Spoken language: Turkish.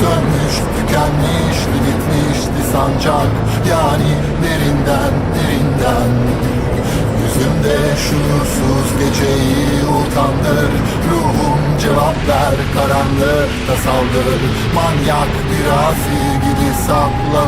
Sönmüş, tükenmiş, bitmişti sancak. Yani derinden, derinden. Yüzümde şuursuz geceyi utandır. Ruhum cevap ver karanlıkta saldır. Manyak bir asi gibi sapla